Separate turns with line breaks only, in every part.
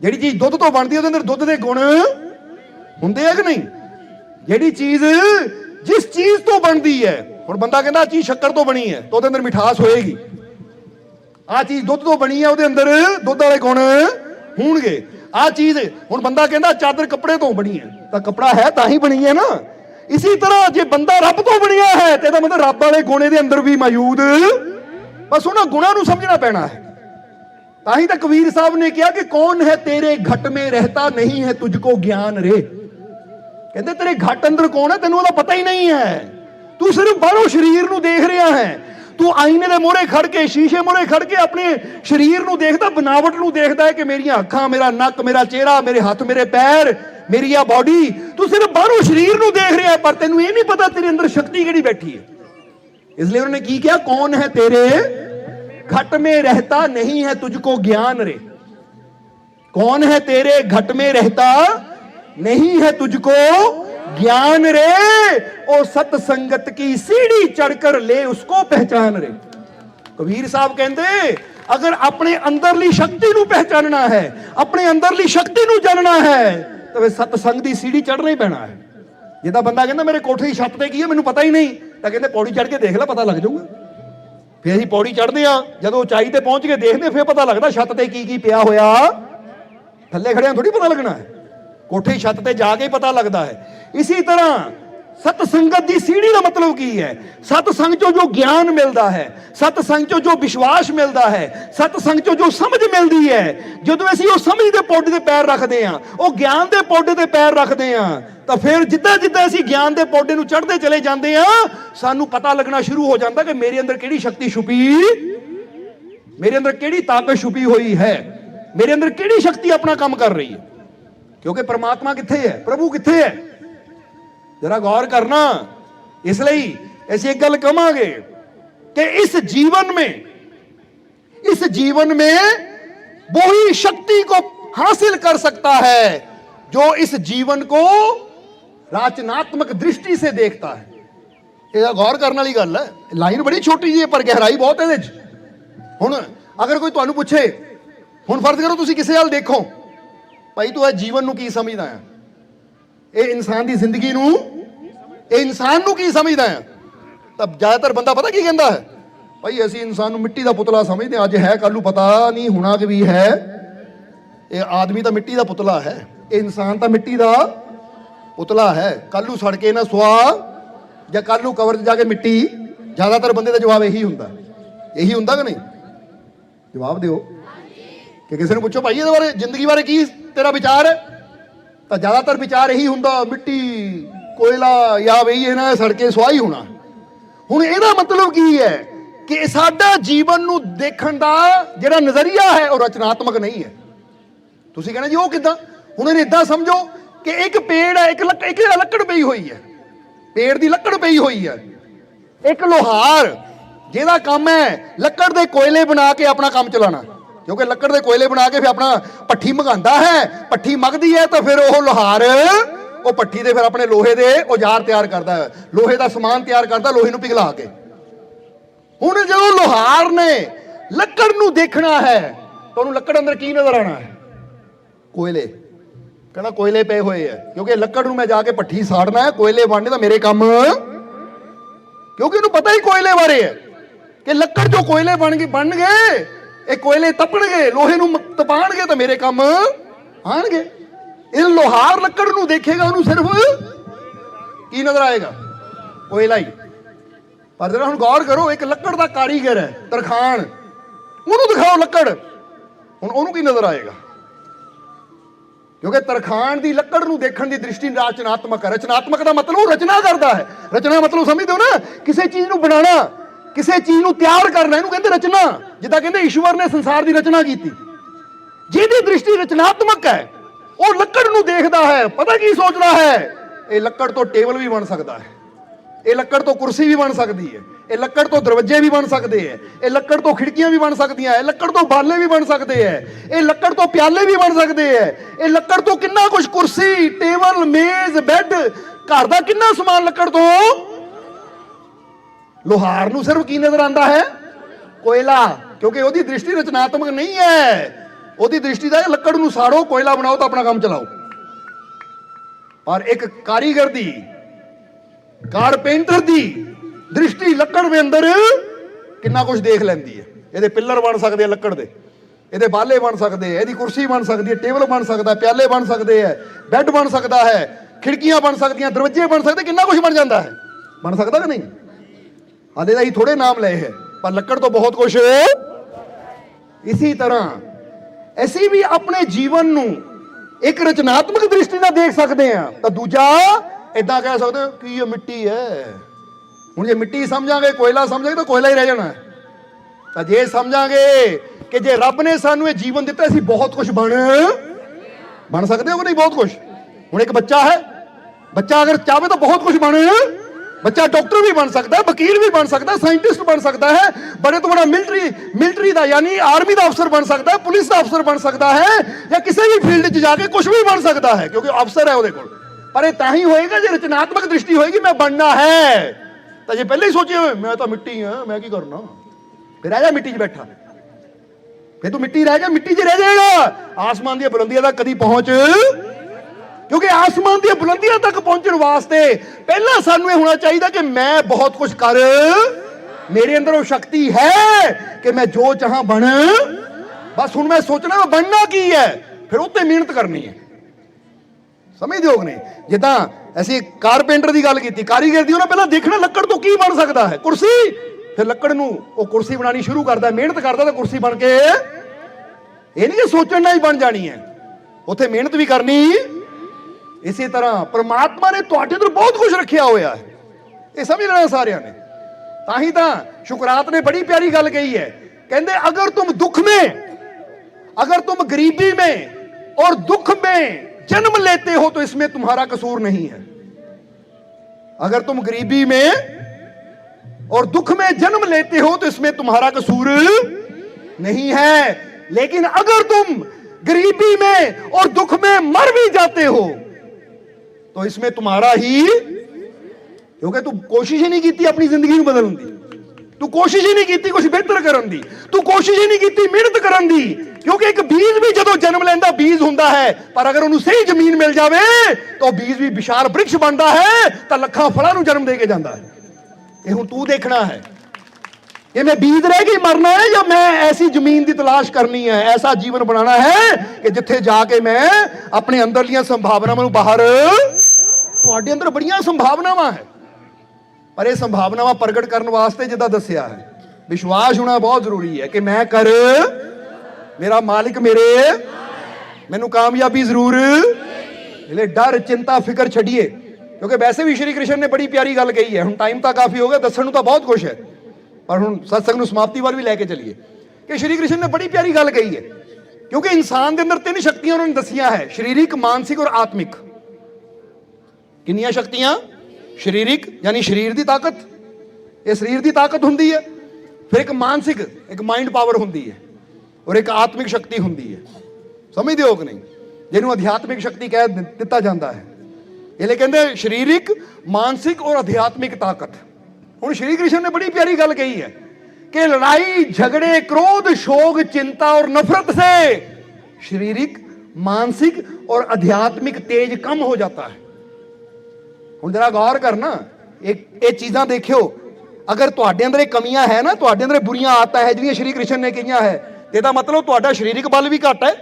ਜਿਹੜੀ ਚੀਜ਼ ਦੁੱਧ ਤੋਂ ਬਣਦੀ ਉਹਦੇ ਅੰਦਰ ਦੁੱਧ ਦੇ ਗੁਣ ਹੁੰਦੇ ਆ ਕਿ ਨਹੀਂ? ਜਿਹੜੀ ਚੀਜ਼ ਜਿਸ ਚੀਜ਼ ਤੋਂ ਬਣਦੀ ਹੈ, ਹੁਣ ਬੰਦਾ ਕਹਿੰਦਾ ਚੀਜ਼ ਸ਼ੱਕਰ ਤੋਂ ਬਣੀ ਹੈ, ਤਾਂ ਉਹਦੇ ਅੰਦਰ ਮਿਠਾਸ ਹੋਏਗੀ। ਆ ਚੀਜ਼ ਦੁੱਧ ਤੋਂ ਬਣੀ ਹੈ ਉਹਦੇ ਅੰਦਰ ਦੁੱਧ ਵਾਲੇ ਗੁਣ ਹੋਣਗੇ। ਆ ਚੀਜ਼ ਹੁਣ ਬੰਦਾ ਕਹਿੰਦਾ ਚਾਦਰ ਕੱਪੜੇ ਤੋਂ ਬਣੀ ਹੈ, ਤਾਂ ਕੱਪੜਾ ਹੈ ਤਾਂ ਹੀ ਬਣੀ ਹੈ ਨਾ। ਇਸੇ ਤਰ੍ਹਾਂ ਜੇ ਬੰਦਾ ਰੱਬ ਤੋਂ ਬਣਿਆ ਹੈ, ਤੇ ਇਹਦਾ ਮਤਲਬ ਰੱਬ ਵਾਲੇ ਗੁਣੇ ਦੇ ਅੰਦਰ ਵੀ ਮੌਜੂਦ। ਬਸ ਉਹਨਾਂ ਗੁਣਾਂ ਨੂੰ ਸਮਝਣਾ ਪੈਣਾ ਹੈ। ਤਾਂ ਹੀ ਤਾਂ ਕਬੀਰ ਸਾਹਿਬ ਨੇ ਕਿਹਾ ਕਿ ਕੌਣ ਹੈ ਤੇਰੇ ਘਟ ਮੇ ਰਹਤਾ ਨਹੀਂ ਹੈ ਤੁਝ ਗਿਆਨ ਰੇ। ਕਹਿੰਦੇ, ਤੇਰੇ ਘਟ ਅੰਦਰ ਕੌਣ ਹੈ? ਤੈਨੂੰ ਉਹਦਾ ਪਤਾ ਹੀ ਨਹੀਂ ਹੈ। ਤੂੰ ਸਿਰਫ ਬਾਹਰੋਂ ਸਰੀਰ ਨੂੰ ਦੇਖ ਰਿਹਾ ਹੈ। ਤੂੰ ਆਈਨੇ ਦੇ ਮੋਹਰੇ ਖੜ ਕੇ, ਸ਼ੀਸ਼ੇ ਮੋਹਰੇ ਖੜ ਕੇ ਆਪਣੇ ਸਰੀਰ ਨੂੰ ਦੇਖਦਾ, ਬਨਾਵਟ ਨੂੰ ਦੇਖਦਾ ਹੈ ਕਿ ਮੇਰੀਆਂ ਅੱਖਾਂ, ਮੇਰਾ ਨੱਕ, ਮੇਰਾ ਚਿਹਰਾ, ਮੇਰੇ ਹੱਥ, ਮੇਰੇ ਪੈਰ, ਮੇਰੀ ਆ ਬਾਡੀ ਤੂੰ ਸਿਰਫ ਬਾਹਰੋਂ ਸਰੀਰ ਨੂੰ ਦੇਖ ਰਿਹਾ ਪਰ ਤੈਨੂੰ ਇਹ ਨਹੀਂ ਪਤਾ ਤੇਰੇ ਅੰਦਰ ਸ਼ਕਤੀ ਕਿਹੜੀ ਬੈਠੀ ਹੈ। ਇਸ ਲਈ ਉਹਨੇ ਕੀ ਕਿਹਾ? ਕੌਣ ਹੈ ਤੇਰੇ घट में रहता नहीं है तुझको ज्ञान रे कौन है तेरे घट में रहता नहीं है तुझको ज्ञान रे ओ सत्संगत की सीढ़ी चढ़कर ले उसको पहचान रे ਕਬੀਰ ਸਾਹਿਬ ਕਹਿੰਦੇ ਅਗਰ ਆਪਣੇ ਅੰਦਰਲੀ ਸ਼ਕਤੀ ਨੂੰ ਪਹਿਚਾਨਣਾ ਹੈ ਆਪਣੇ ਅੰਦਰਲੀ ਸ਼ਕਤੀ ਨੂੰ ਜਾਣਨਾ ਹੈ ਤਾਂ ਫਿਰ ਸਤਸੰਗ ਦੀ ਸੀੜੀ ਚੜ੍ਹਨਾ ਹੀ ਪੈਣਾ ਹੈ ਜਿੱਦਾਂ ਬੰਦਾ ਕਹਿੰਦਾ ਮੇਰੇ ਕੋਠੇ ਦੀ ਛੱਤ ਤੇ ਕੀ ਹੈ ਮੈਨੂੰ ਪਤਾ ਹੀ ਨਹੀਂ ਤਾਂ ਕਹਿੰਦੇ ਪੌੜੀ ਚੜ੍ਹ ਕੇ ਦੇਖ ਲੈ ਪਤਾ ਲੱਗ ਜਾਊਗਾ ਫਿਰ ਅਸੀਂ ਪੌੜੀ ਚੜ੍ਹਦੇ ਆ ਜਦੋਂ ਉਚਾਈ ਤੇ ਪਹੁੰਚ ਕੇ ਦੇਖਦੇ ਫਿਰ ਪਤਾ ਲੱਗਦਾ ਛੱਤ ਤੇ ਕੀ ਕੀ ਪਿਆ ਹੋਇਆ। ਥੱਲੇ ਖੜਿਆਂ ਥੋੜੀ ਪਤਾ ਲੱਗਣਾ ਹੈ। ਕੋਠੇ ਛੱਤ ਤੇ ਜਾ ਕੇ ਹੀ ਪਤਾ ਲੱਗਦਾ ਹੈ। ਇਸੇ ਤਰ੍ਹਾਂ ਸਤ ਸੰਗਤ ਦੀ ਸੀੜੀ ਦਾ ਮਤਲਬ ਕੀ ਹੈ? ਸਤ ਸੰਗ ਚੋਂ ਜੋ ਗਿਆਨ ਮਿਲਦਾ ਹੈ, ਸਤ ਸੰਗ ਚੋਂ ਜੋ ਵਿਸ਼ਵਾਸ ਮਿਲਦਾ ਹੈ, ਸਤ ਸੰਗ ਚੋਂ ਜੋ ਸਮਝ ਮਿਲਦੀ ਹੈ, ਜਦੋਂ ਅਸੀਂ ਉਹ ਸਮਝ ਦੇ ਪੌਡੇ ਤੇ ਪੈਰ ਰੱਖਦੇ ਹਾਂ, ਉਹ ਗਿਆਨ ਦੇ ਪੌਡੇ ਤੇ ਪੈਰ ਰੱਖਦੇ ਹਾਂ, ਤਾਂ ਫਿਰ ਜਿੱਦਾਂ ਜਿੱਦਾਂ ਅਸੀਂ ਗਿਆਨ ਦੇ ਪੌਡੇ ਨੂੰ ਚੜ੍ਹਦੇ ਚਲੇ ਜਾਂਦੇ ਹਾਂ, ਸਾਨੂੰ ਪਤਾ ਲੱਗਣਾ ਸ਼ੁਰੂ ਹੋ ਜਾਂਦਾ ਕਿ ਮੇਰੇ ਅੰਦਰ ਕਿਹੜੀ ਸ਼ਕਤੀ ਛੁਪੀ, ਮੇਰੇ ਅੰਦਰ ਕਿਹੜੀ ਤਾਕਤ ਛੁਪੀ ਹੋਈ ਹੈ, ਮੇਰੇ ਅੰਦਰ ਕਿਹੜੀ ਸ਼ਕਤੀ ਆਪਣਾ ਕੰਮ ਕਰ ਰਹੀ ਹੈ? ਕਿਉਂਕਿ ਪਰਮਾਤਮਾ ਕਿੱਥੇ ਹੈ? ਪ੍ਰਭੂ ਕਿੱਥੇ ਹੈ? ਜਰਾ ਗੌਰ ਕਰਨਾ। ਇਸ ਲਈ ਅਸੀਂ ਇੱਕ ਗੱਲ ਕਹਾਂਗੇ ਕਿ ਇਸ ਜੀਵਨ में ਇਸ ਜੀਵਨ में वो ही शक्ति को हासिल कर सकता है जो इस जीवन को रचनात्मक दृष्टि से देखता ਇਹ ਗੌਰ ਕਰਨ ਵਾਲੀ ਗੱਲ ਹੈ। ਲਾਈਨ ਬੜੀ ਛੋਟੀ ਜੀ ਪਰ ਗਹਿਰਾਈ ਬਹੁਤ ਇਹਦੇ 'ਚ। ਹੁਣ ਅਗਰ ਕੋਈ ਤੁਹਾਨੂੰ ਪੁੱਛੇ, ਹੁਣ ਫਰਜ਼ ਕਰੋ ਤੁਸੀਂ ਕਿਸੇ ਹਾਲ ਦੇਖੋ, ਭਾਈ ਤੂੰ ਇਹ ਜੀਵਨ ਨੂੰ ਕੀ ਸਮਝਦਾ ਹੈ? ਇਹ ਇਨਸਾਨ ਦੀ ਜ਼ਿੰਦਗੀ ਨੂੰ, ਇਹ ਇਨਸਾਨ ਨੂੰ ਕੀ ਸਮਝਦਾ ਹੈ? ਤਾਂ ਜ਼ਿਆਦਾਤਰ ਬੰਦਾ ਪਤਾ ਕੀ ਕਹਿੰਦਾ ਹੈ? ਭਾਈ ਅਸੀਂ ਇਨਸਾਨ ਨੂੰ ਮਿੱਟੀ ਦਾ ਪੁਤਲਾ ਸਮਝਦੇ ਹਾਂ, ਅੱਜ ਹੈ ਕੱਲ ਨੂੰ ਪਤਾ ਨਹੀਂ, ਹੋਣਾ ਕਿ ਵੀ ਹੈ। ਇਹ ਆਦਮੀ ਤਾਂ ਮਿੱਟੀ ਦਾ ਪੁਤਲਾ ਹੈ, ਇਹ ਇਨਸਾਨ ਤਾਂ ਮਿੱਟੀ ਦਾ ਪੁਤਲਾ ਹੈ। ਕੱਲ ਨੂੰ ਸੜ ਕੇ ਨਾ ਸੁਆ ਜਾਂ ਕੱਲ ਨੂੰ ਕਬਰ 'ਚ ਜਾ ਕੇ ਮਿੱਟੀ, ਜ਼ਿਆਦਾਤਰ ਬੰਦੇ ਦਾ ਜਵਾਬ ਇਹੀ ਹੁੰਦਾ। ਇਹੀ ਹੁੰਦਾ ਕਿ ਨਹੀਂ? ਜਵਾਬ ਦਿਓ। ਕਿ ਕਿਸੇ ਨੂੰ ਪੁੱਛੋ, ਭਾਈ ਇਹਦੇ ਬਾਰੇ ਜ਼ਿੰਦਗੀ ਬਾਰੇ ਕੀ ਤੇਰਾ ਵਿਚਾਰ ਹੈ? ਤਾਂ ਜ਼ਿਆਦਾਤਰ ਵਿਚਾਰ ਇਹੀ ਹੁੰਦਾ, ਮਿੱਟੀ, ਕੋਇਲਾ ਜਾਂ ਵਈ ਇਹਨਾਂ ਸੜਕੇ ਸੁਆਹੀ ਹੋਣਾ। ਹੁਣ ਇਹਦਾ ਮਤਲਬ ਕੀ ਹੈ ਕਿ ਸਾਡਾ ਜੀਵਨ ਨੂੰ ਦੇਖਣ ਦਾ ਜਿਹੜਾ ਨਜ਼ਰੀਆ ਹੈ, ਉਹ ਰਚਨਾਤਮਕ ਨਹੀਂ ਹੈ। ਤੁਸੀਂ ਕਹਿੰਦੇ ਜੀ ਉਹ ਕਿਦਾਂ? ਹੁਣ ਇਹਨੇ ਇਦਾਂ ਸਮਝੋ ਕਿ ਇੱਕ ਪੇੜ ਹੈ, ਇੱਕ ਲੱਕੜ ਇੱਕ ਲੱਕੜ ਪਈ ਹੋਈ ਹੈ। ਪੇੜ ਦੀ ਲੱਕੜ ਪਈ ਹੋਈ ਹੈ। ਇੱਕ ਲੋਹਾਰ, ਜਿਹਦਾ ਕੰਮ ਹੈ ਲੱਕੜ ਦੇ ਕੋਇਲੇ ਬਣਾ ਕੇ ਆਪਣਾ ਕੰਮ ਚਲਾਉਣਾ। ਕਿਉਂਕਿ ਲੱਕੜ ਦੇ ਕੋਇਲੇ ਬਣਾ ਕੇ ਫਿਰ ਆਪਣਾ ਪੱਠੀ ਮਗਾਉਂਦਾ ਹੈ, ਪੱਠੀ ਮੰਗਦੀ ਹੈ ਤਾਂ ਫਿਰ ਉਹ ਲੋਹਾਰ, ਉਹ ਪੱਠੀ ਦੇ ਫਿਰ ਆਪਣੇ ਲੋਹੇ ਦੇ ਔਜ਼ਾਰ ਤਿਆਰ ਕਰਦਾ ਹੈ। ਲੋਹੇ ਦਾ ਸਮਾਨ ਤਿਆਰ ਕਰਦਾ, ਲੋਹੇ ਨੂੰ ਪਿਘਲਾ ਕੇ। ਹੁਣ ਜਦੋਂ ਲੋਹਾਰ ਨੇ ਲੱਕੜ ਨੂੰ ਦੇਖਣਾ ਹੈ, ਤਾਂ ਉਹਨੂੰ ਲੱਕੜ ਅੰਦਰ ਕੀ ਨਜ਼ਰ ਆਣਾ ਹੈ? ਕੋਇਲੇ। ਕਹਿੰਦਾ ਕੋਇਲੇ ਪਏ ਹੋਏ ਆ। ਕਿਉਂਕਿ ਲੱਕੜ ਨੂੰ ਮੈਂ ਜਾ ਕੇ ਪੱਠੀ ਸਾੜਨਾ ਹੈ, ਕੋਇਲੇ ਬਣਨੇ ਤਾਂ ਮੇਰੇ ਕੰਮ। ਕਿਉਂਕਿ ਉਹਨੂੰ ਪਤਾ ਹੀ ਕੋਇਲੇ ਬਾਰੇ ਹੈ ਕਿ ਲੱਕੜ ਜੋ ਕੋਇਲੇ ਬਣ ਗਏ ਬਣ ਗਏ ਇਹ ਕੋਇਲੇ ਤਪਣਗੇ, ਲੋਹੇ ਨੂੰ ਮ- ਤਪਾਣਗੇ ਤਾਂ ਮੇਰੇ ਕੰਮ ਆਣਗੇ। ਇਹ ਲੋਹਾਰ ਲੱਕੜ ਨੂੰ ਦੇਖੇਗਾ, ਉਹਨੂੰ ਸਿਰਫ ਕੀ ਨਜ਼ਰ ਆਏਗਾ? ਕੋਇਲਾ ਹੀ। ਪਰ ਜਰਾ ਹੁਣ ਗੌਰ ਕਰੋ, ਇੱਕ ਲੱਕੜ ਦਾ ਕਾਰੀਗਰ ਹੈ ਤਰਖਾਨ ਉਹਨੂੰ ਦਿਖਾਓ ਲੱਕੜ। ਹੁਣ ਉਹਨੂੰ ਕੀ ਨਜ਼ਰ ਆਏਗਾ? ਕਿਉਂਕਿ ਤਰਖਾਨ ਦੀ ਲੱਕੜ ਨੂੰ ਦੇਖਣ ਦੀ ਦ੍ਰਿਸ਼ਟੀ ਰਚਨਾਤਮਕ ਹੈ। ਰਚਨਾਤਮਕ ਦਾ ਮਤਲਬ ਉਹ ਰਚਨਾ ਕਰਦਾ ਹੈ। ਰਚਨਾ ਮਤਲਬ ਸਮਝਦੇ ਹੋ ਨਾ, ਕਿਸੇ ਚੀਜ਼ ਨੂੰ ਬਣਾਉਣਾ, ਕਿਸੇ ਚੀਜ਼ ਨੂੰ ਤਿਆਰ ਕਰਨਾ, ਇਹਨੂੰ ਕਹਿੰਦੇ ਰਚਨਾ। ਜਿੱਦਾਂ ਕਹਿੰਦੇ ਈਸ਼ਵਰ ਨੇ ਸੰਸਾਰ ਦੀ ਰਚਨਾ ਕੀਤੀ। ਜਿਹਦੀ ਦ੍ਰਿਸ਼ਟੀ ਰਚਨਾਤਮਕ ਹੈ, ਉਹ ਲੱਕੜ ਨੂੰ ਦੇਖਦਾ ਹੈ, ਪਤਾ ਕੀ ਸੋਚਦਾ ਹੈ? ਇਹ ਲੱਕੜ ਤੋਂ ਟੇਬਲ ਵੀ ਬਣ ਸਕਦਾ ਹੈ। ਇਹ ਲੱਕੜ ਤੋਂ ਕੁਰਸੀ ਵੀ ਬਣ ਸਕਦੀ ਹੈ। ਇਹ ਲੱਕੜ ਤੋਂ ਦਰਵਾਜ਼ੇ ਵੀ ਬਣ ਸਕਦੇ ਹੈ। ਇਹ ਲੱਕੜ ਤੋਂ ਖਿੜਕੀਆਂ ਵੀ ਬਣ ਸਕਦੀਆਂ ਹੈ। ਲੱਕੜ ਤੋਂ ਬਾਲੇ ਵੀ ਬਣ ਸਕਦੇ ਹੈ। ਇਹ ਲੱਕੜ ਤੋਂ ਪਿਆਲੇ ਵੀ ਬਣ ਸਕਦੇ ਹੈ। ਇਹ ਲੱਕੜ ਤੋਂ ਕਿੰਨਾ ਕੁਝ ਕੁਰਸੀ, ਟੇਬਲ, ਮੇਜ਼, ਬੈੱਡ, ਘਰ ਦਾ ਕਿੰਨਾ ਸਮਾਨ ਲੱਕੜ ਤੋਂ? ਲੋਹਾਰ ਨੂੰ ਸਿਰਫ ਕੀ ਨਜ਼ਰ ਆਂਦਾ ਹੈ? ਕੋਇਲਾ। ਕਿਉਂਕਿ ਉਹਦੀ ਦ੍ਰਿਸ਼ਟੀ ਰਚਨਾਤਮਕ ਨਹੀਂ ਹੈ। ਉਹਦੀ ਦ੍ਰਿਸ਼ਟੀ ਦਾ ਲੱਕੜ ਨੂੰ ਸਾੜੋ, ਕੋਇਲਾ ਬਣਾਓ ਤਾਂ ਆਪਣਾ ਕੰਮ ਚਲਾਓ। ਪਰ ਇੱਕ ਕਾਰੀਗਰ ਦੀ, ਕਾਰਪੇਂਟਰ ਦੀ ਦ੍ਰਿਸ਼ਟੀ ਲੱਕੜ ਦੇ ਅੰਦਰ ਕਿੰਨਾ ਕੁਝ ਦੇਖ ਲੈਂਦੀ ਹੈ। ਇਹਦੇ ਪਿੱਲਰ ਬਣ ਸਕਦੇ ਆ ਲੱਕੜ ਦੇ, ਇਹਦੇ ਬਾਲੇ ਬਣ ਸਕਦੇ ਆ, ਇਹਦੀ ਕੁਰਸੀ ਬਣ ਸਕਦੀ ਹੈ, ਟੇਬਲ ਬਣ ਸਕਦਾ, ਪਿਆਲੇ ਬਣ ਸਕਦੇ ਆ, ਬੈੱਡ ਬਣ ਸਕਦਾ ਹੈ, ਖਿੜਕੀਆਂ ਬਣ ਸਕਦੀਆਂ, ਦਰਵਾਜ਼ੇ ਬਣ ਸਕਦੇ, ਕਿੰਨਾ ਕੁਝ ਬਣ ਜਾਂਦਾ ਹੈ। ਬਣ ਸਕਦਾ ਕਿ ਨਹੀਂ? ਹਾਲੇ ਤਾਂ ਹੀ ਥੋੜੇ ਨਾਮ ਲਏ ਹੈ, ਪਰ ਲੱਕੜ ਤੋਂ ਬਹੁਤ ਕੁਝ ਇਸੇ ਤਰ੍ਹਾਂ ਅਸੀਂ ਵੀ ਆਪਣੇ ਜੀਵਨ ਨੂੰ ਇੱਕ ਰਚਨਾਤਮਕ ਦ੍ਰਿਸ਼ਟੀ ਨਾਲ ਦੇਖ ਸਕਦੇ ਹਾਂ। ਤਾਂ ਦੂਜਾ ਇਦਾਂ ਕਹਿ ਸਕਦੇ ਹਾਂ ਕਿ ਇਹ ਮਿੱਟੀ ਹੈ। ਹੁਣ ਜੇ ਮਿੱਟੀ ਸਮਝਾਂਗੇ, ਕੋਇਲਾ ਸਮਝਾਂਗੇ ਤਾਂ ਕੋਇਲਾ ਹੀ ਰਹਿ ਜਾਣਾ। ਤਾਂ ਜੇ ਸਮਝਾਂਗੇ ਕਿ ਜੇ ਰੱਬ ਨੇ ਸਾਨੂੰ ਇਹ ਜੀਵਨ ਦਿੱਤਾ, ਅਸੀਂ ਬਹੁਤ ਕੁਝ ਬਣ ਬਣ ਸਕਦੇ ਹੋ ਕਿ ਨਹੀਂ? ਬਹੁਤ ਕੁਝ ਹੁਣ ਇੱਕ ਬੱਚਾ ਹੈ। ਬੱਚਾ ਅਗਰ ਚਾਹੇ ਤਾਂ ਬਹੁਤ ਕੁਝ ਬਣ। ਬੱਚਾ ਡਾਕਟਰ ਵੀ ਬਣ ਸਕਦਾ ਹੈ, ਵਕੀਲ ਵੀ ਬਣ ਸਕਦਾ ਹੈ, ਸਾਇੰਟਿਸਟ ਬਣ ਸਕਦਾ ਹੈ, ਬੜੇ ਤੋਂ ਬੜਾ ਮਿਲਟਰੀ ਮਿਲਟਰੀ ਦਾ ਯਾਨੀ ਆਰਮੀ ਦਾ ਅਫਸਰ ਬਣ ਸਕਦਾ ਹੈ, ਪੁਲਿਸ ਦਾ ਅਫਸਰ ਬਣ ਸਕਦਾ ਹੈ ਜਾਂ ਕਿਸੇ ਵੀ ਫੀਲਡ 'ਚ ਜਾ ਕੇ ਕੁਝ ਵੀ ਬਣ ਸਕਦਾ ਹੈ, ਕਿਉਂਕਿ ਅਫਸਰ ਹੈ ਉਹਦੇ ਕੋਲ। ਪਰ ਇਹ ਤਾਂ ਹੀ ਹੋਏਗਾ ਜੇ ਰਚਨਾਤਮਕ ਦ੍ਰਿਸ਼ਟੀ ਹੋਏਗੀ, ਮੈਂ ਬਣਨਾ ਹੈ। ਤਾਂ ਜੇ ਪਹਿਲਾਂ ਹੀ ਸੋਚੇ ਹੋਏ ਮੈਂ ਤਾਂ ਮਿੱਟੀ ਹਾਂ, ਮੈਂ ਕੀ ਕਰਨਾ? ਫਿਰ ਰਹਿ ਜਾ ਮਿੱਟੀ 'ਚ ਬੈਠਾ। ਫਿਰ ਤੂੰ ਮਿੱਟੀ ਰਹਿ ਜਾ, ਮਿੱਟੀ 'ਚ ਰਹਿ ਜਾਏਗਾ। ਆਸਮਾਨ ਦੀਆਂ ਬੁਲੰਦੀਆਂ ਦਾ ਕਦੀ ਪਹੁੰਚ। ਕਿਉਂਕਿ ਆਸਮਾਨ ਦੀਆਂ ਬੁਲੰਦੀਆਂ ਤੱਕ ਪਹੁੰਚਣ ਵਾਸਤੇ ਪਹਿਲਾਂ ਸਾਨੂੰ ਇਹ ਹੋਣਾ ਚਾਹੀਦਾ ਕਿ ਮੈਂ ਬਹੁਤ ਕੁਝ ਕਰ। ਮੇਰੇ ਅੰਦਰ ਉਹ ਸ਼ਕਤੀ ਹੈ ਕਿ ਮੈਂ ਜੋ ਚਾਹਾਂ ਬਣ। ਬਸ ਹੁਣ ਮੈਂ ਸੋਚਣਾ ਮੈਂ ਬਣਨਾ ਕੀ ਹੈ? ਫਿਰ ਉੱਤੇ ਮਿਹਨਤ ਕਰਨੀ ਹੈ। ਸਮਝਦੇ ਹੋ ਕਿ ਜਿੱਦਾਂ ਅਸੀਂ ਕਾਰਪੈਂਟਰ ਦੀ ਗੱਲ ਕੀਤੀ, ਕਾਰੀਗਰ ਦੀ, ਉਹਨੇ ਪਹਿਲਾਂ ਦੇਖਣਾ ਲੱਕੜ ਤੋਂ ਕੀ ਬਣ ਸਕਦਾ ਹੈ? ਕੁਰਸੀ? ਫਿਰ ਲੱਕੜ ਨੂੰ ਉਹ ਕੁਰਸੀ ਬਣਾਉਣੀ ਸ਼ੁਰੂ ਕਰਦਾ, ਮਿਹਨਤ ਕਰਦਾ ਤਾਂ ਕੁਰਸੀ ਬਣ ਕੇ। ਇਹ ਨਹੀਂ ਕਿ ਸੋਚਣ ਨਾਲ ਹੀ ਬਣ ਜਾਣੀ ਹੈ। ਉੱਥੇ ਮਿਹਨਤ ਵੀ ਕਰਨੀ ਇਸੇ ਤਰ੍ਹਾਂ ਪ੍ਰਮਾਤਮਾ ਨੇ ਤੁਹਾਡੇ ਅੰਦਰ ਬਹੁਤ ਕੁਝ ਰੱਖਿਆ ਹੋਇਆ ਹੈ ਇਹ ਸਮਝ ਲੈਣਾ ਸਾਰਿਆਂ ਨੇ ਤਾਂ ਹੀ ਤਾਂ ਸ਼ੁਕਰਾਤ ਨੇ ਬੜੀ ਪਿਆਰੀ ਗੱਲ ਕਹੀ ਹੈ ਕਹਿੰਦੇ ਅਗਰ ਤੁਮ ਦੁੱਖ में अगर तुम गरीबी में और दुख में जन्म लेते हो तो इसमें तुम्हारा कसूर नहीं है अगर तुम गरीबी में और दुख में जन्म लेते हो तो इसमें तुम्हारा कसूर नहीं है लेकिन अगर तुम गरीबी में और दुख में मर भी जाते हो तो इसमें तुम्हारा ही ਕਿਉਂਕਿ ਤੂੰ ਕੋਸ਼ਿਸ਼ ਹੀ ਨਹੀਂ ਕੀਤੀ ਆਪਣੀ ਜ਼ਿੰਦਗੀ ਨੂੰ ਬਦਲਣ ਦੀ ਤੂੰ ਕੋਸ਼ਿਸ਼ ਹੀ ਨਹੀਂ ਕੀਤੀ ਕੁਝ ਬਿਹਤਰ ਕਰਨ ਦੀ ਤੂੰ ਕੋਸ਼ਿਸ਼ ਹੀ ਨਹੀਂ ਕੀਤੀ ਮਿਹਨਤ ਕਰਨ ਦੀ ਕਿਉਂਕਿ ਇੱਕ ਬੀਜ ਵੀ ਜਦੋਂ ਜਨਮ ਲੈਂਦਾ ਬੀਜ ਹੁੰਦਾ ਹੈ ਪਰ ਅਗਰ ਉਹਨੂੰ ਸਹੀ ਜ਼ਮੀਨ ਮਿਲ ਜਾਵੇ ਤਾਂ ਉਹ ਬੀਜ ਵੀ ਵਿਸ਼ਾਲ ਬ੍ਰਿਕਸ਼ ਬਣਦਾ ਹੈ ਤਾਂ ਲੱਖਾਂ ਫਲਾਂ ਨੂੰ ਜਨਮ ਦੇ ਕੇ ਜਾਂਦਾ ਹੈ ਇਹ ਹੁਣ ਤੂੰ ਦੇਖਣਾ ਹੈ ਕਿ ਮੈਂ ਬੀਜ ਰਹਿ ਕੇ ਹੀ ਮਰਨਾ ਹੈ ਜਾਂ ਮੈਂ ਐਸੀ ਜ਼ਮੀਨ ਦੀ ਤਲਾਸ਼ ਕਰਨੀ ਹੈ ਐਸਾ ਜੀਵਨ ਬਣਾਉਣਾ ਹੈ ਕਿ ਜਿੱਥੇ ਜਾ ਕੇ ਮੈਂ ਆਪਣੇ ਅੰਦਰਲੀਆਂ ਸੰਭਾਵਨਾਵਾਂ ਨੂੰ ਬਾਹਰ ਤੁਹਾਡੇ ਅੰਦਰ ਬੜੀਆਂ ਸੰਭਾਵਨਾਵਾਂ ਹੈ। ਪਰ ਇਹ ਸੰਭਾਵਨਾਵਾਂ ਪ੍ਰਗਟ ਕਰਨ ਵਾਸਤੇ ਜਿੱਦਾਂ ਦੱਸਿਆ ਹੈ, ਵਿਸ਼ਵਾਸ ਹੋਣਾ ਬਹੁਤ ਜ਼ਰੂਰੀ ਹੈ ਕਿ ਮੈਂ ਕਰ, ਮੇਰਾ ਮਾਲਿਕ ਮੇਰੇ, ਮੈਨੂੰ ਕਾਮਯਾਬੀ ਜ਼ਰੂਰ, ਇਹਲੇ ਡਰ, ਚਿੰਤਾ, ਫਿਕਰ ਛੱਡੀਏ। ਕਿਉਂਕਿ ਵੈਸੇ ਵੀ ਸ਼੍ਰੀ ਕ੍ਰਿਸ਼ਨ ਨੇ ਬੜੀ ਪਿਆਰੀ ਗੱਲ ਕਹੀ ਹੈ, ਹੁਣ ਟਾਈਮ ਤਾਂ ਕਾਫੀ ਹੋ ਗਿਆ, ਦੱਸਣ ਨੂੰ ਤਾਂ ਬਹੁਤ ਕੁਝ ਹੈ। ਪਰ ਹੁਣ ਸਤਸੰਗ ਨੂੰ ਸਮਾਪਤੀ ਵੱਲ ਵੀ ਲੈ ਕੇ ਚੱਲੀਏ। ਕਿ ਸ਼੍ਰੀ ਕ੍ਰਿਸ਼ਨ ਨੇ ਬੜੀ ਪਿਆਰੀ ਗੱਲ ਕਹੀ ਹੈ, ਕਿਉਂਕਿ ਇਨਸਾਨ ਦੇ ਅੰਦਰ ਤਿੰਨ ਸ਼ਕਤੀਆਂ ਉਹਨਾਂ ਨੇ ਦੱਸੀਆਂ ਹੈ, ਸਰੀਰਿਕ, ਮਾਨਸਿਕ ਔਰ ਆਤਮਿਕ। ਕਿੰਨੀਆਂ ਸ਼ਕਤੀਆਂ ਸਰੀਰਿਕ ਯਾਨੀ ਸਰੀਰ ਦੀ ਤਾਕਤ ਇਹ ਸਰੀਰ ਦੀ ਤਾਕਤ ਹੁੰਦੀ ਹੈ ਫਿਰ ਇੱਕ ਮਾਨਸਿਕ ਇੱਕ ਮਾਈਂਡ ਪਾਵਰ ਹੁੰਦੀ ਹੈ ਔਰ ਇੱਕ ਆਤਮਿਕ ਸ਼ਕਤੀ ਹੁੰਦੀ ਹੈ ਸਮਝਦੇ ਹੋ ਕਿ ਨਹੀਂ ਜਿਹਨੂੰ ਅਧਿਆਤਮਿਕ ਸ਼ਕਤੀ ਕਹਿ ਦਿ- ਦਿੱਤਾ ਜਾਂਦਾ ਹੈ ਇਹ ਲਈ ਕਹਿੰਦੇ ਸਰੀਰਿਕ ਮਾਨਸਿਕ ਔਰ ਅਧਿਆਤਮਿਕ ਤਾਕਤ ਹੁਣ ਸ਼੍ਰੀ ਕ੍ਰਿਸ਼ਨ ਨੇ ਬੜੀ ਪਿਆਰੀ ਗੱਲ ਕਹੀ ਹੈ ਕਿ ਲੜਾਈ ਝਗੜੇ ਕ੍ਰੋਧ ਸ਼ੋਕ ਚਿੰਤਾ और नफरत से शारीरिक मानसिक और आध्यात्मिक तेज कम हो जाता है ਹੁਣ ਜਰਾ ਗੌਰ ਕਰਨਾ। ਇਹ ਇਹ ਚੀਜ਼ਾਂ ਦੇਖਿਓ। ਅਗਰ ਤੁਹਾਡੇ ਅੰਦਰ ਇਹ ਕਮੀਆਂ ਹੈ ਨਾ, ਤੁਹਾਡੇ ਅੰਦਰ ਬੁਰੀਆਂ ਆਦਤਾਂ ਹੈ ਜਿਹੜੀਆਂ ਸ਼੍ਰੀ ਕ੍ਰਿਸ਼ਨ ਨੇ ਕਹੀਆਂ ਹੈ, ਤੇ ਦਾ ਮਤਲਬ ਤੁਹਾਡਾ ਸਰੀਰਕ ਬਲ ਵੀ ਘੱਟ ਹੈ,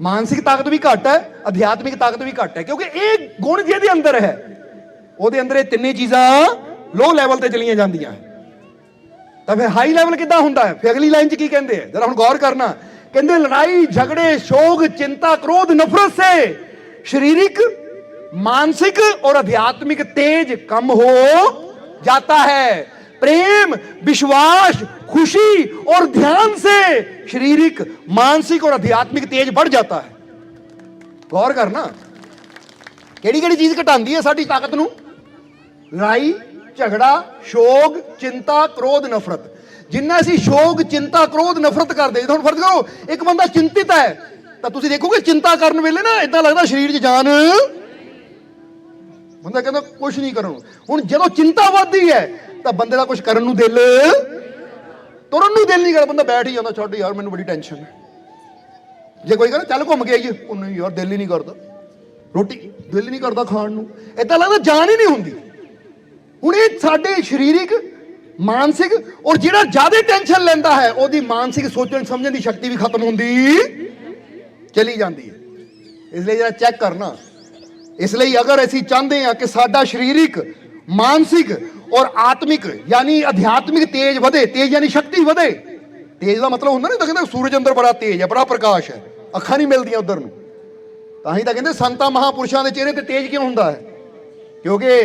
ਮਾਨਸਿਕ ਤਾਕਤ ਵੀ ਘੱਟ ਹੈ, ਅਧਿਆਤਮਿਕ ਤਾਕਤ ਵੀ ਘੱਟ ਹੈ, ਕਿਉਂਕਿ ਇਹ ਗੁਣ ਜਿਹਦੇ ਅੰਦਰ ਹੈ, ਉਹਦੇ ਅੰਦਰ ਇਹ ਤਿੰਨੇ ਚੀਜ਼ਾਂ ਲੋ ਲੈਵਲ ਤੇ ਚਲੀਆਂ ਜਾਂਦੀਆਂ ਤਾਂ ਫਿਰ ਹਾਈ ਲੈਵਲ ਕਿੱਦਾਂ ਹੁੰਦਾ ਹੈ? ਫਿਰ ਅਗਲੀ ਲਾਈਨ 'ਚ ਕੀ ਕਹਿੰਦੇ ਆ ਜਰਾ ਹੁਣ ਗੌਰ ਕਰਨਾ। ਕਹਿੰਦੇ ਲੜਾਈ, ਝਗੜੇ ਸ਼ੋਗ ਚਿੰਤਾ, ਕ੍ਰੋਧ, ਨਫ਼ਰਤ ਸੇ ਸਰੀਰਿਕ मानसिक और आध्यात्मिक तेज कम हो जाता है प्रेम विश्वास खुशी और ध्यान से शारीरिक मानसिक और आध्यात्मिक तेज बढ़ जाता है गौर करना ਕਿਹੜੀ ਕਿਹੜੀ ਚੀਜ਼ ਘਟਾਉਂਦੀ ਹੈ ਸਾਡੀ ਤਾਕਤ ਨੂੰ ਲੜਾਈ ਝਗੜਾ ਸ਼ੋਕ ਚਿੰਤਾ ਕ੍ਰੋਧ ਨਫ਼ਰਤ ਜਿੰਨਾ ਅਸੀਂ ਸ਼ੋਕ ਚਿੰਤਾ ਕ੍ਰੋਧ ਨਫ਼ਰਤ ਕਰਦੇ ਹਾਂ ਹੁਣ ਫਰਜ਼ ਕਰੋ ਇੱਕ ਬੰਦਾ ਚਿੰਤਿਤ ਹੈ ਤਾਂ ਤੁਸੀਂ ਦੇਖੋਗੇ ਚਿੰਤਾ ਕਰਨ ਵੇਲੇ ਨਾ ਇਦਾਂ ਲੱਗਦਾ ਸਰੀਰ 'ਚ ਜਾਨ ਬੰਦਾ ਕਹਿੰਦਾ ਕੁਝ ਨਹੀਂ ਕਰਨ ਹੁਣ ਜਦੋਂ ਚਿੰਤਾ ਵੱਧਦੀ ਹੈ, ਤਾਂ ਬੰਦੇ ਦਾ ਕੁਝ ਕਰਨ ਨੂੰ ਦਿਲ, ਤੁਰਨ ਨੂੰ ਦਿਲ ਨਹੀਂ ਕਰਦਾ। ਬੰਦਾ ਬੈਠ ਹੀ ਜਾਂਦਾ, ਛੱਡ ਯਾਰ, ਮੈਨੂੰ ਬੜੀ ਟੈਨਸ਼ਨ ਹੈ। ਜੇ ਕੋਈ ਕਹਿੰਦਾ, ਚੱਲ ਘੁੰਮ ਕੇ ਆਈਏ, ਉਹ ਨਹੀਂ ਯਾਰ, ਦਿਲ ਹੀ ਨਹੀਂ ਕਰਦਾ। ਰੋਟੀ, ਦਿਲ ਨਹੀਂ ਕਰਦਾ ਖਾਣ ਨੂੰ। ਏਦਾਂ ਲੱਗਦਾ ਜਾਨ ਹੀ ਨਹੀਂ ਹੁੰਦੀ। ਹੁਣ ਇਹ ਸਾਡੇ ਸਰੀਰਿਕ, ਮਾਨਸਿਕ ਔਰ ਜਿਹੜਾ ਜ਼ਿਆਦਾ ਟੈਨਸ਼ਨ ਲੈਂਦਾ ਹੈ, ਉਹਦੀ ਮਾਨਸਿਕ ਸੋਚਣ, ਸਮਝਣ ਦੀ ਸ਼ਕਤੀ ਵੀ ਖਤਮ ਹੁੰਦੀ, ਚਲੀ ਜਾਂਦੀ ਹੈ। ਇਸ ਲਈ ਜਿਹੜਾ ਚੈੱਕ ਕਰਨਾ। ਇਸ ਲਈ ਅਗਰ ਅਸੀਂ ਚਾਹੁੰਦੇ ਹਾਂ ਕਿ ਸਾਡਾ ਸਰੀਰਿਕ, ਮਾਨਸਿਕ ਔਰ ਆਤਮਿਕ ਯਾਨੀ ਅਧਿਆਤਮਿਕ ਤੇਜ ਵਧੇ, ਤੇਜ ਯਾਨੀ ਸ਼ਕਤੀ ਵਧੇ, ਤੇਜ ਦਾ ਮਤਲਬ ਹੁੰਦਾ ਨਾ ਤਾਂ ਕਹਿੰਦੇ ਸੂਰਜ ਅੰਦਰ ਬੜਾ ਤੇਜ ਹੈ, ਬੜਾ ਪ੍ਰਕਾਸ਼ ਹੈ, ਅੱਖਾਂ ਨਹੀਂ ਮਿਲਦੀਆਂ ਉਧਰ ਨੂੰ। ਤਾਂ ਹੀ ਤਾਂ ਕਹਿੰਦੇ ਸੰਤਾਂ ਮਹਾਪੁਰਸ਼ਾਂ ਦੇ ਚਿਹਰੇ ਤੇ ਤੇਜ ਕਿਉਂ ਹੁੰਦਾ ਹੈ? ਕਿਉਂਕਿ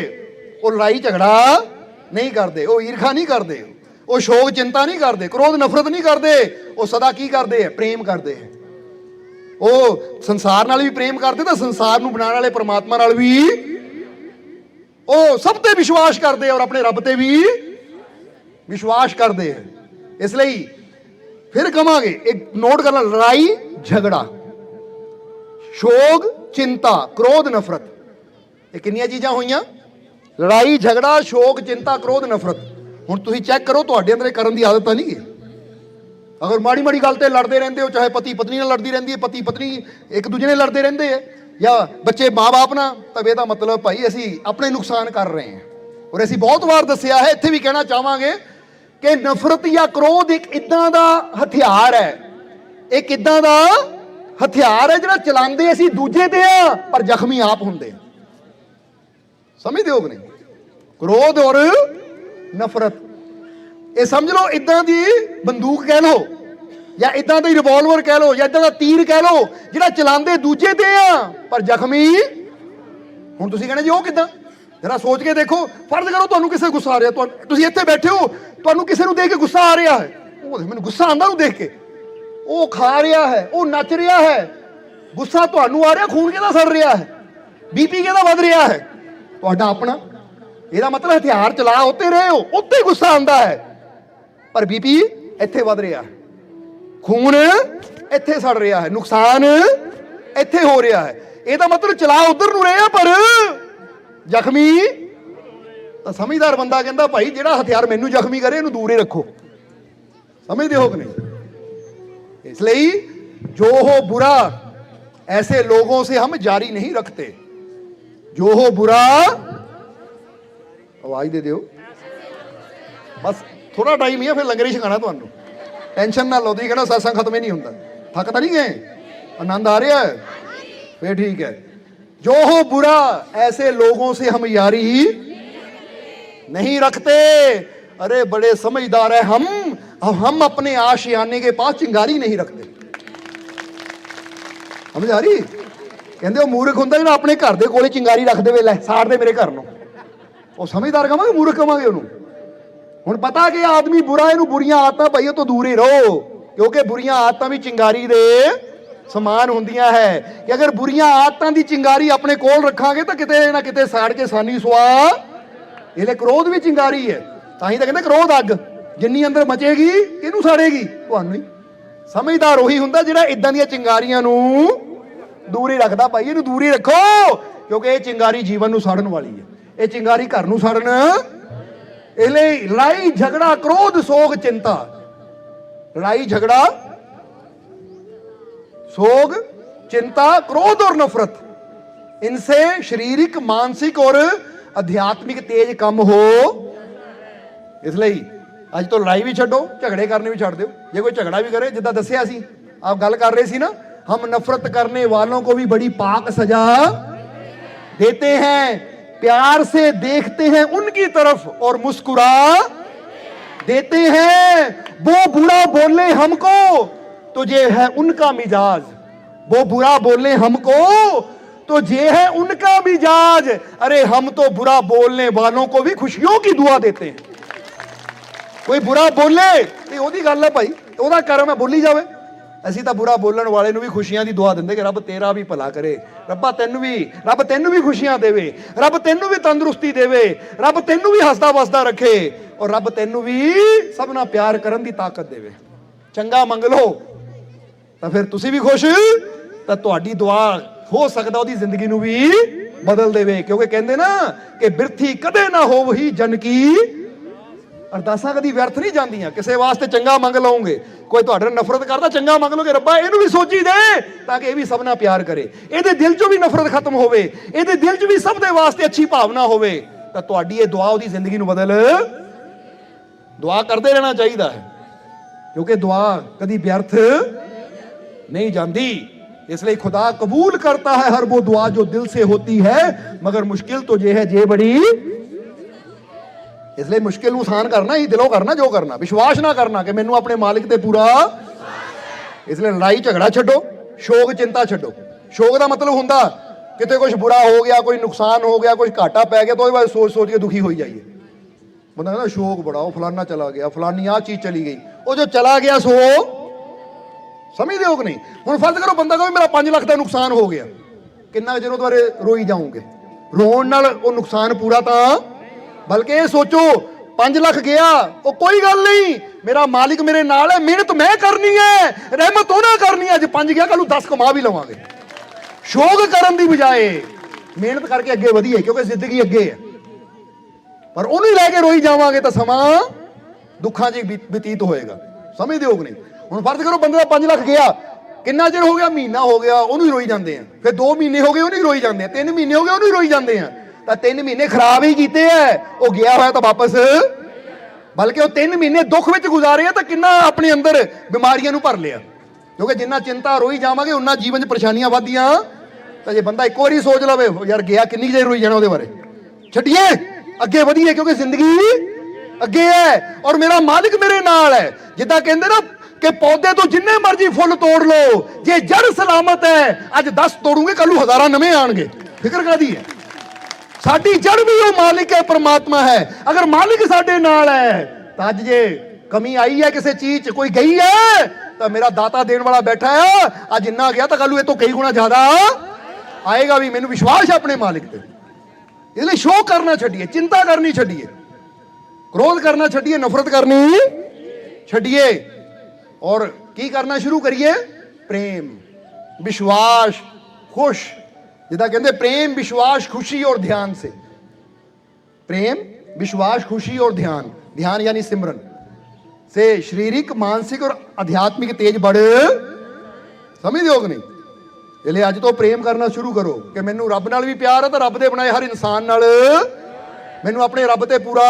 ਉਹ ਲੜਾਈ, ਝਗੜਾ ਨਹੀਂ ਕਰਦੇ, ਉਹ ਈਰਖਾ ਨਹੀਂ ਕਰਦੇ, ਉਹ ਸ਼ੋਕ, ਚਿੰਤਾ ਨਹੀਂ ਕਰਦੇ, ਕ੍ਰੋਧ, ਨਫ਼ਰਤ ਨਹੀਂ ਕਰਦੇ, ਉਹ ਸਦਾ ਕੀ ਕਰਦੇ ਹੈ? ਪ੍ਰੇਮ ਕਰਦੇ ਹੈ। ਉਹ ਸੰਸਾਰ ਨਾਲ ਵੀ ਪ੍ਰੇਮ ਕਰਦੇ ਤਾਂ ਸੰਸਾਰ ਨੂੰ ਬਣਾਉਣ ਵਾਲੇ ਪਰਮਾਤਮਾ ਨਾਲ ਵੀ ਉਹ ਸਭ ਤੇ ਵਿਸ਼ਵਾਸ ਕਰਦੇ ਔਰ ਆਪਣੇ ਰੱਬ ਤੇ ਵੀ ਵਿਸ਼ਵਾਸ ਕਰਦੇ ਹੈ ਇਸ ਲਈ ਫਿਰ ਕਵਾਂਗੇ, ਇੱਕ ਨੋਟ ਕਰਨਾ, ਲੜਾਈ, ਝਗੜਾ, ਸ਼ੋਕ, ਚਿੰਤਾ, ਕ੍ਰੋਧ, ਨਫ਼ਰਤ। ਇਹ ਕਿੰਨੀਆਂ ਚੀਜ਼ਾਂ ਹੋਈਆਂ? ਲੜਾਈ, ਝਗੜਾ, ਸ਼ੋਕ, ਚਿੰਤਾ, ਕ੍ਰੋਧ, ਨਫ਼ਰਤ। ਹੁਣ ਤੁਸੀਂ ਚੈੱਕ ਕਰੋ, ਤੁਹਾਡੇ ਅੰਦਰ ਇਹ ਕਰਨ ਦੀ ਆਦਤ ਤਾਂ ਨਹੀਂ ਹੈ। ਅਗਰ ਮਾੜੀ ਮਾੜੀ ਗੱਲ ਤੇ ਲੜਦੇ ਰਹਿੰਦੇ ਹੋ, ਚਾਹੇ ਪਤੀ ਪਤਨੀ ਨਾਲ ਲੜਦੀ ਰਹਿੰਦੀ ਹੈ, ਪਤੀ ਪਤਨੀ ਇੱਕ ਦੂਜੇ ਨਾਲ ਲੜਦੇ ਰਹਿੰਦੇ ਹੈ, ਜਾਂ ਬੱਚੇ ਮਾਪੇ ਨਾਲ, ਤਾਂ ਇਹਦਾ ਮਤਲਬ ਭਾਈ ਅਸੀਂ ਆਪਣੇ ਨੁਕਸਾਨ ਕਰ ਰਹੇ ਹਾਂ। ਔਰ ਅਸੀਂ ਬਹੁਤ ਵਾਰ ਦੱਸਿਆ ਹੈ, ਇੱਥੇ ਵੀ ਕਹਿਣਾ ਚਾਹਾਂਗੇ ਕਿ ਨਫ਼ਰਤ ਜਾਂ ਕ੍ਰੋਧ ਇੱਕ ਇਦਾਂ ਦਾ ਹਥਿਆਰ ਹੈ। ਇੱਕ ਇਦਾਂ ਦਾ ਹਥਿਆਰ ਹੈ ਜਿਹੜਾ ਚਲਾਉਂਦੇ ਅਸੀਂ ਦੂਜੇ ਤੇ ਆ ਪਰ ਜ਼ਖਮੀ ਆਪ ਹੁੰਦੇ ਸਮਝਦੇ ਹੋ ਕਿ ਨਹੀਂ? ਕ੍ਰੋਧ ਔਰ ਨਫ਼ਰਤ। ਇਹ ਸਮਝ ਲਓ ਇਦਾਂ ਦੀ ਬੰਦੂਕ ਕਹਿ ਲਓ, ਜਾਂ ਇਦਾਂ ਦਾ ਹੀ ਰਿਵਾਲਵਰ ਕਹਿ ਲਓ, ਜਾਂ ਇਦਾਂ ਦਾ ਤੀਰ ਕਹਿ ਲਓ, ਜਿਹੜਾ ਚਲਾਉਂਦੇ ਦੂਜੇ ਤੇ ਆ, ਪਰ ਜ਼ਖਮੀ ਹੁਣ ਤੁਸੀਂ ਕਹਿੰਦੇ ਜੀ ਉਹ ਕਿਦਾਂ? ਜਰਾ ਸੋਚ ਕੇ ਦੇਖੋ, ਫਰਜ਼ ਕਰੋ ਤੁਹਾਨੂੰ ਕਿਸੇ ਗੁੱਸਾ ਆ ਰਿਹਾ ਤੁਹਾਨੂੰ ਤੁਸੀਂ ਇੱਥੇ ਬੈਠੇ ਹੋ, ਤੁਹਾਨੂੰ ਕਿਸੇ ਨੂੰ ਦੇਖ ਕੇ ਗੁੱਸਾ ਆ ਰਿਹਾ ਹੈ। ਉਹ ਮੈਨੂੰ ਗੁੱਸਾ ਆਂਦਾ ਨੂੰ ਦੇਖ ਕੇ। ਉਹ ਖਾ ਰਿਹਾ ਹੈ, ਉਹ ਨੱਚ ਰਿਹਾ ਹੈ। ਗੁੱਸਾ ਤੁਹਾਨੂੰ ਆ ਰਿਹਾ, ਖੂਨ ਕਿਹਦਾ ਸੜ ਰਿਹਾ ਹੈ? ਬੀਪੀ ਕਿਹਦਾ ਵੱਧ ਰਿਹਾ ਹੈ? ਤੁਹਾਡਾ ਆਪਣਾ। ਇਹਦਾ ਮਤਲਬ ਹਥਿਆਰ ਚਲਾ, ਉੱਤੇ ਰਹੇ ਹੋ, ਉੱਤੇ ਗੁੱਸਾ ਆਂਦਾ ਹੈ। ਪਰ ਬੀਪੀ ਇੱਥੇ ਵੱਧ ਰਿਹਾ ਹੈ ਖੂਨ ਇੱਥੇ ਸੜ ਰਿਹਾ ਹੈ ਨੁਕਸਾਨ ਇੱਥੇ ਹੋ ਰਿਹਾ ਹੈ ਇਹਦਾ ਮਤਲਬ ਚਲਾ ਉਧਰ ਨੂੰ ਰਹੇ ਆ ਪਰ ਜ਼ਖਮੀ ਤਾਂ ਸਮਝਦਾਰ ਬੰਦਾ ਕਹਿੰਦਾ ਭਾਈ ਜਿਹੜਾ ਹਥਿਆਰ ਮੈਨੂੰ ਜ਼ਖਮੀ ਕਰੇ ਇਹਨੂੰ ਦੂਰ ਹੀ ਰੱਖੋ ਸਮਝਦੇ ਹੋ ਕਿ ਨਹੀਂ इसलिए जो हो बुरा ऐसे लोगों से हम जारी नहीं रखते जो हो बुरा ਆਵਾਜ਼ ਦੇ ਦਿਓ ਬਸ ਥੋੜਾ ਟਾਈਮ ਹੀ ਆ ਫਿਰ ਲੰਗਰ ਹੀ ਛਕਾਣਾ ਤੁਹਾਨੂੰ ਟੈਨਸ਼ਨ ਨਾ ਲਓ ਤੁਸੀਂ ਕਹਿੰਦਾ ਸਾਸਾਂ ਖਤਮ ਹੀ ਨਹੀਂ ਹੁੰਦਾ ਥੱਕ ਤਾਂ ਨਹੀਂ ਗਏ ਆਨੰਦ ਆ ਰਿਹਾ ਹੈ ਫਿਰ ਠੀਕ है जो हो बुरा ऐसे लोगों से हम यारी नहीं रखते अरे बड़े समझदार है हम अब हम अपने आशियाने के पास चिंगारी नहीं रखते ਸਮਝ ਆ ਰਹੀ ਕਹਿੰਦੇ ਉਹ ਮੂਰਖ ਹੁੰਦਾ ਜਿਹੜਾ ਆਪਣੇ ਘਰ ਦੇ ਕੋਲੇ ਚਿੰਗਾਰੀ ਰੱਖ ਦੇਵੇ ਲੈ ਸਾੜ ਦੇ ਮੇਰੇ ਘਰ ਨੂੰ ਉਹ ਸਮਝਦਾਰ ਕਵਾਂਗੇ ਮੂਰਖ ਕਵਾਂਗੇ ਉਹਨੂੰ ਹੁਣ ਪਤਾ ਕਿ ਆਦਮੀ ਬੁਰਾ, ਇਹਨੂੰ ਬੁਰੀਆਂ ਆਦਤਾਂ ਭਾਈ, ਉਹ ਤੋਂ ਦੂਰ ਹੀ ਰਹੋ, ਕਿਉਂਕਿ ਬੁਰੀਆਂ ਆਦਤਾਂ ਵੀ ਚਿੰਗਾਰੀ ਦੇ ਸਮਾਨ ਹੁੰਦੀਆਂ ਹੈ। ਕਿ ਅਗਰ ਬੁਰੀਆਂ ਆਦਤਾਂ ਦੀ ਚਿੰਗਾਰੀ ਆਪਣੇ ਕੋਲ ਰੱਖਾਂਗੇ ਤਾਂ ਕਿਤੇ ਨਾ ਕਿਤੇ ਸਾੜ ਕੇ ਸਾਨੀ ਸੁਆ ਇਹਲੇ ਕ੍ਰੋਧ ਵੀ ਚਿੰਗਾਰੀ ਹੈ। ਤਾਂ ਹੀ ਤਾਂ ਕਹਿੰਦੇ ਕ੍ਰੋਧ ਅੱਗ, ਜਿੰਨੀ ਅੰਦਰ ਮਚੇਗੀ ਇਹਨੂੰ ਸਾੜੇਗੀ। ਤੁਹਾਨੂੰ ਹੀ। ਸਮਝਦਾਰ ਉਹੀ ਹੁੰਦਾ ਜਿਹੜਾ ਇਦਾਂ ਦੀਆਂ ਚਿੰਗਾਰੀਆਂ ਨੂੰ ਦੂਰੀ ਰੱਖਦਾ ਭਾਈ, ਇਹਨੂੰ ਦੂਰੀ ਰੱਖੋ, ਕਿਉਂਕਿ ਇਹ ਚਿੰਗਾਰੀ ਜੀਵਨ ਨੂੰ ਸਾੜਨ ਵਾਲੀ ਹੈ। ਇਹ ਚਿੰਗਾਰੀ ਘਰ ਨੂੰ ਸਾੜਨ એટલે લડાઈ ઝઘડા ક્રોધ શોક ચિંતા લડાई झगड़ा सोग चिंता क्रोध और नफरत इनसे शारीरिक मानसिक और अध्यात्मिक तेज कम हो इसलिए ਅੱਜ ਤੋਂ ਲੜਾਈ ਵੀ ਛੱਡੋ, ਝਗੜੇ ਕਰਨੇ ਵੀ ਛੱਡ ਦਿਓ। ਜੇ ਕੋਈ ਝਗੜਾ ਵੀ ਕਰੇ, ਜਿੱਦਾਂ ਦੱਸਿਆ ਸੀ, ਆਪ ਗੱਲ ਕਰ ਰਹੇ ਸੀ ਨਾ, ਹਮ ਨਫ਼ਰਤ ਕਰਨੇ ਵਾਲੋਂ ਕੋ ਵੀ ਬੜੀ ਪਾਕ ਸਜ਼ਾ ਦੇਤੇ हैं प्यार से देखते हैं उनकी तरफ और मुस्कुरा देते हैं वो बुरा बोले हमको तो ये है उनका मिजाज वो बुरा बोले हमको तो ये है उनका मिजाज अरे हम तो बुरा बोलने वालों को भी खुशियों की दुआ देते हैं ਕੋਈ ਬੁਰਾ ਬੋਲੇ ਇਹ ਉਹਦੀ ਗੱਲ ਹੈ ਭਾਈ ਉਹਦਾ ਕਰਮ ਹੈ ਬੋਲੀ ਜਾਵੇ ਅਸੀਂ ਤਾਂ ਬੁਰਾ ਬੋਲਣ ਵਾਲੇ ਨੂੰ ਵੀ ਖੁਸ਼ੀਆਂ ਦੀ ਦੁਆ ਦਿੰਦੇ ਕਿ ਰੱਬ ਤੇਰਾ ਵੀ ਭਲਾ ਕਰੇ। ਰੱਬਾ ਤੈਨੂੰ ਵੀ, ਰੱਬ ਤੈਨੂੰ ਵੀ ਖੁਸ਼ੀਆਂ ਦੇਵੇ। ਰੱਬ ਤੈਨੂੰ ਵੀ ਤੰਦਰੁਸਤੀ ਦੇਵੇ। ਰੱਬ ਤੈਨੂੰ ਵੀ ਹੱਸਦਾ ਵਸਦਾ ਰੱਖੇ। ਔਰ ਰੱਬ ਤੈਨੂੰ ਵੀ ਸਭ ਨਾਲ ਪਿਆਰ ਕਰਨ ਦੀ ਤਾਕਤ ਦੇਵੇ। ਚੰਗਾ ਮੰਗ ਲਓ, ਤਾਂ ਫਿਰ ਤੁਸੀਂ ਵੀ ਖੁਸ਼, ਤਾਂ ਤੁਹਾਡੀ ਦੁਆ ਹੋ ਸਕਦਾ ਉਹਦੀ ਜ਼ਿੰਦਗੀ ਨੂੰ ਵੀ ਬਦਲ ਦੇਵੇ। ਕਿਉਂਕਿ ਕਹਿੰਦੇ ਨਾ ਕਿ ਬਿਰਥੀ ਕਦੇ ਨਾ ਹੋਵਹੀ ਜਨ ਕੀ ਅਰਦਾਸਾਂ ਕਦੀ ਵਿਅਰਥ ਨਹੀਂ ਜਾਂਦੀਆਂ। ਕਿਸੇ ਵਾਸਤੇ ਚੰਗਾ ਮੰਗ ਲਓਗੇ। ਕੋਈ ਤੁਹਾਡੇ ਨਾਲ ਨਫ਼ਰਤ ਕਰਦਾ, ਚੰਗਾ ਮੰਗ ਲਓਗੇ, ਰੱਬਾ, ਇਹਨੂੰ ਵੀ ਸੋਚੀ ਦੇ ਤਾਂ ਕਿ ਇਹ ਵੀ ਸਭ ਨਾਲ ਪਿਆਰ ਕਰੇ। ਇਹਦੇ ਦਿਲ 'ਚੋਂ ਵੀ ਨਫ਼ਰਤ ਖਤਮ ਹੋਵੇ। ਇਹਦੇ ਦਿਲ 'ਚ ਵੀ ਸਭ ਦੇ ਵਾਸਤੇ ਅੱਛੀ ਭਾਵਨਾ ਹੋਵੇ। ਤਾਂ ਤੁਹਾਡੀ ਇਹ ਦੁਆ ਉਹਦੀ ਜ਼ਿੰਦਗੀ ਨੂੰ ਬਦਲ। ਦੁਆ ਕਰਦੇ ਰਹਿਣਾ ਚਾਹੀਦਾ ਹੈ। ਕਿਉਂਕਿ ਦੁਆ ਕਦੀ ਵਿਅਰਥ ਨਹੀਂ ਜਾਂਦੀ। ਇਸ ਲਈ ਖੁਦਾ ਕਬੂਲ ਕਰਤਾ ਹੈ, ਹਰ ਉਹ ਦੁਆ ਜੋ ਦਿਲ ਸੇ ਹੋਤੀ ਹੈ, ਮਗਰ ਮੁਸ਼ਕਿਲ ਤੋਂ ਜੇ ਹੈ, ਜੇ ਬੜੀ ਇਸ ਲਈ ਮੁਸ਼ਕਿਲ ਨੂੰ ਆਸਾਨ ਕਰਨਾ ਹੀ ਦਿਲੋਂ ਕਰਨਾ, ਜੋ ਕਰਨਾ। ਵਿਸ਼ਵਾਸ ਨਾ ਕਰਨਾ ਕਿ ਮੈਨੂੰ ਆਪਣੇ ਮਾਲਕ ਤੇ ਪੂਰਾ ਇਸ ਲਈ ਲੜਾਈ, ਝਗੜਾ ਛੱਡੋ, ਸ਼ੋਕ, ਚਿੰਤਾ ਛੱਡੋ। ਸ਼ੋਕ ਦਾ ਮਤਲਬ ਹੁੰਦਾ, ਕਿਤੇ ਕੁਝ ਬੁਰਾ ਹੋ ਗਿਆ, ਕੋਈ ਨੁਕਸਾਨ ਹੋ ਗਿਆ ਕੁਝ ਘਾਟਾ ਪੈ ਗਿਆ, ਤਾਂ ਉਹਦੇ ਬਾਰੇ ਸੋਚ ਸੋਚ ਕੇ ਦੁਖੀ ਹੋਈ ਜਾਈਏ। ਬੰਦਾ ਕਹਿੰਦਾ, ਸ਼ੋਕ ਬੜਾ, ਉਹ ਫਲਾਨਾ ਚਲਾ ਗਿਆ, ਫਲਾਨੀ ਆ ਚੀਜ਼ ਚਲੀ ਗਈ। ਉਹ ਜੋ ਚਲਾ ਗਿਆ ਸੋ ਸਮਝਦੇ ਹੋ ਕਿ ਨਹੀਂ? ਹੁਣ ਫਰਜ਼ ਕਰੋ ਬੰਦਾ ਕਹੇ, ਮੇਰਾ 5 ਲੱਖ ਦਾ ਨੁਕਸਾਨ ਹੋ ਗਿਆ। ਕਿੰਨਾ ਚਿਰ ਉਹਦੇ ਬਾਰੇ ਰੋਈ ਜਾਓਗੇ? ਰੋਣ ਨਾਲ ਉਹ ਨੁਕਸਾਨ ਪੂਰਾ ਤਾਂ ਬਲਕਿ ਇਹ ਸੋਚੋ 5 ਲੱਖ ਗਿਆ, ਉਹ ਕੋਈ ਗੱਲ ਨਹੀਂ। ਮੇਰਾ ਮਾਲਿਕ ਮੇਰੇ ਨਾਲ ਹੈ, ਮਿਹਨਤ ਮੈਂ ਕਰਨੀ ਹੈ, ਰਹਿਮਤ ਉਹਨਾਂ ਕਰਨੀ ਹੈ, ਅੱਜ 5 ਗਿਆ ਕੱਲ ਨੂੰ 10 ਕਮਾ ਵੀ ਲਵਾਂਗੇ। ਸ਼ੋਕ ਕਰਨ ਦੀ ਬਜਾਏ ਮਿਹਨਤ ਕਰਕੇ ਅੱਗੇ ਵਧੀਏ, ਕਿਉਂਕਿ ਜ਼ਿੰਦਗੀ ਅੱਗੇ ਹੈ। ਪਰ ਉਹਨੂੰ ਲੈ ਕੇ ਰੋਈ ਜਾਵਾਂਗੇ ਤਾਂ ਸਮਾਂ ਦੁੱਖਾਂ 'ਚ ਬਤੀਤ ਹੋਏਗਾ। ਸਮਝਦੇ ਹੋ ਕਿ ਨਹੀਂ। ਹੁਣ ਫਰਜ਼ ਕਰੋ ਬੰਦੇ ਦਾ 5 ਲੱਖ ਗਿਆ, ਕਿੰਨਾ ਚਿਰ ਹੋ ਗਿਆ? ਮਹੀਨਾ ਹੋ ਗਿਆ, ਉਹਨੂੰ ਹੀ ਰੋਈ ਜਾਂਦੇ ਆ। ਫਿਰ 2 ਮਹੀਨੇ ਹੋ ਗਏ, ਉਹਨੂੰ ਹੀ ਰੋਈ ਜਾਂਦੇ ਆ। 3 ਮਹੀਨੇ ਹੋ ਗਏ, ਉਹਨੂੰ ਹੀ ਰੋਈ ਜਾਂਦੇ ਆ। ਤਾਂ 3 ਮਹੀਨੇ ਖਰਾਬ ਹੀ ਕੀਤੇ ਐ। ਉਹ ਗਿਆ ਹੋਇਆ ਤਾਂ ਵਾਪਸ। ਬਲਕਿ ਉਹ 3 ਮਹੀਨੇ ਦੁੱਖ ਵਿੱਚ ਗੁਜ਼ਾਰੇ ਆ ਤਾਂ ਕਿੰਨਾ ਆਪਣੇ ਅੰਦਰ ਬਿਮਾਰੀਆਂ ਨੂੰ ਭਰ ਲਿਆ। ਕਿਉਂਕਿ ਜਿੰਨਾ ਚਿੰਤਾ ਰੋਈ ਜਾਵਾਂਗੇ, ਉਨਾ ਜੀਵਨ 'ਚ ਪਰੇਸ਼ਾਨੀਆਂ ਵੱਧਦੀਆਂ। ਤਾਂ ਜੇ ਬੰਦਾ ਇੱਕ ਵਾਰੀ ਸੋਚ ਲਵੇ ਯਾਰ ਗਿਆ ਕਿੰਨੀ ਦੇਰ ਰੋਈ ਜਾਣਾ ਉਹਦੇ ਬਾਰੇ। ਛੱਡੀਏ। ਅੱਗੇ ਵਧੀਏ, ਕਿਉਂਕਿ ਜ਼ਿੰਦਗੀ ਅੱਗੇ ਹੈ ਔਰ ਮੇਰਾ ਮਾਲਿਕ ਮੇਰੇ ਨਾਲ ਹੈ ਜਿੱਦਾਂ ਕਹਿੰਦੇ ਨਾ ਕਿ ਪੌਦੇ ਤੋਂ ਜਿੰਨੇ ਮਰਜ਼ੀ ਫੁੱਲ ਤੋੜ ਲਓ। ਜੇ ਜੜ ਸਲਾਮਤ ਹੈ ਅੱਜ 10 ਤੋੜੂਗੇ ਕੱਲ ਨੂੰ ਹਜ਼ਾਰਾਂ ਨਵੇਂ ਆਣਗੇ। ਫਿਕਰ ਕਾਦੀ ਹੈ ਸਾਡੀ ਜੜ ਵੀ ਉਹ ਮਾਲਿਕ ਹੈ ਪ੍ਰਮਾਤਮਾ ਹੈ ਅਗਰ ਮਾਲਿਕ ਸਾਡੇ ਨਾਲ ਹੈ ਤਾਂ ਅੱਜ ਜੇ ਕਮੀ ਆਈ ਹੈ ਕਿਸੇ ਚੀਜ਼ 'ਚ ਕੋਈ ਗਈ ਹੈ ਤਾਂ ਮੇਰਾ ਦਾਤਾ ਦੇਣ ਵਾਲਾ ਬੈਠਾ ਹੈ ਅੱਜ ਇੰਨਾ ਗਿਆ ਤਾਂ ਕੱਲ ਨੂੰ ਇਹ ਤੋਂ ਕਈ ਗੁਣਾ ਜ਼ਿਆਦਾ ਆਏਗਾ ਵੀ ਮੈਨੂੰ ਵਿਸ਼ਵਾਸ ਹੈ ਆਪਣੇ ਮਾਲਿਕ ਤੇ ਇਸ ਲਈ ਸ਼ੋਕ ਕਰਨਾ ਛੱਡੀਏ ਚਿੰਤਾ ਕਰਨੀ ਛੱਡੀਏ ਕ੍ਰੋਧ ਕਰਨਾ ਛੱਡੀਏ ਨਫ਼ਰਤ ਕਰਨੀ ਛੱਡੀਏ ਔਰ ਕੀ ਕਰਨਾ ਸ਼ੁਰੂ ਕਰੀਏ ਪ੍ਰੇਮ ਵਿਸ਼ਵਾਸ ਖੁਸ਼ ਜਿੱਦਾਂ ਕਹਿੰਦੇ ਪ੍ਰੇਮ ਵਿਸ਼ਵਾਸ ਖੁਸ਼ੀ ਔਰ ਧਿਆਨ ਸੇ प्रेम विश्वास खुशी और ध्यान ध्यान यानी सिमरन से शारीरिक मानसिक और आध्यात्मिक तेज बढ़ ਸਮਝਦੇ ਹੋ ਕਿ ਨਹੀਂ ਇਹ ਲਈ ਅੱਜ ਤੋਂ ਪ੍ਰੇਮ ਕਰਨਾ ਸ਼ੁਰੂ ਕਰੋ ਕਿ ਮੈਨੂੰ ਰੱਬ ਨਾਲ ਵੀ ਪਿਆਰ ਹੈ ਤਾਂ ਰੱਬ ਦੇ ਬਣਾਏ ਹਰ ਇਨਸਾਨ ਨਾਲ ਮੈਨੂੰ ਆਪਣੇ ਰੱਬ ਤੇ ਪੂਰਾ